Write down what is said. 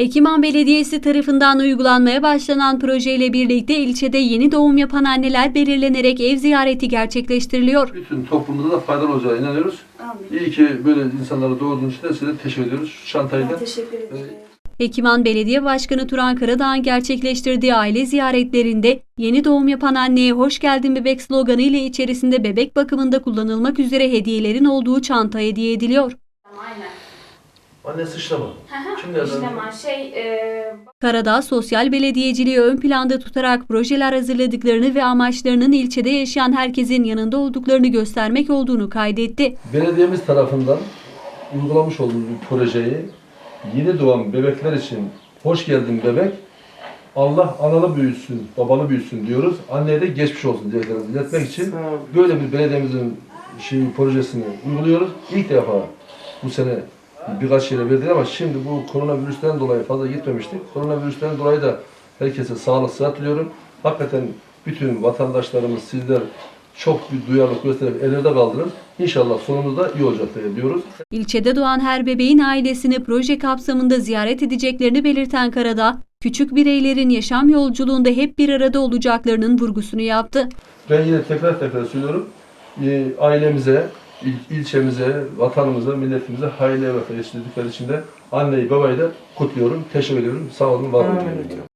Hekiman Belediyesi tarafından uygulanmaya başlanan projeyle birlikte ilçede yeni doğum yapan anneler belirlenerek ev ziyareti gerçekleştiriliyor. Bütün toplumumuza da faydalı olacağına inanıyoruz. Amin. İyi ki böyle insanlara doğurduğunuz için de size teşekkür ediyoruz. Şu çantayı Ben teşekkür ederim. Hekiman Belediye Başkanı Turan Karadağ'ın gerçekleştirdiği aile ziyaretlerinde yeni doğum yapan anneye hoş geldin bebek sloganı ile içerisinde bebek bakımında kullanılmak üzere hediyelerin olduğu çanta hediye ediliyor. Anne sıçrama. İşte ama şey e, Karadağ sosyal belediyeciliği ön planda tutarak projeler hazırladıklarını ve amaçlarının ilçede yaşayan herkesin yanında olduklarını göstermek olduğunu kaydetti. Belediyemiz tarafından uygulamış olduğumuz bir projeyi yeni doğan bebekler için hoş geldin bebek Allah analı büyütsün, babalı büyütsün diyoruz. Anneye de geçmiş olsun dileklerimizi iletmek için böyle bir belediyemizin şey, projesini uyguluyoruz. İlk defa bu sene birkaç yere verdik ama şimdi bu koronavirüsten dolayı fazla gitmemiştik. Koronavirüsten dolayı da herkese sağlık sıhhat diliyorum. Hakikaten bütün vatandaşlarımız, sizler çok bir duyarlılık göstererek ellerde kaldırır. İnşallah sonumuzda iyi olacak diye diyoruz. İlçede doğan her bebeğin ailesini proje kapsamında ziyaret edeceklerini belirten Karadağ, küçük bireylerin yaşam yolculuğunda hep bir arada olacaklarının vurgusunu yaptı. Ben yine tekrar tekrar söylüyorum. Ee, ailemize, il- ilçemize, vatanımıza, milletimize hayırlı evlat yetiştirdikleri için de anneyi babayı da kutluyorum. Teşekkür ediyorum. Sağ olun, var olun.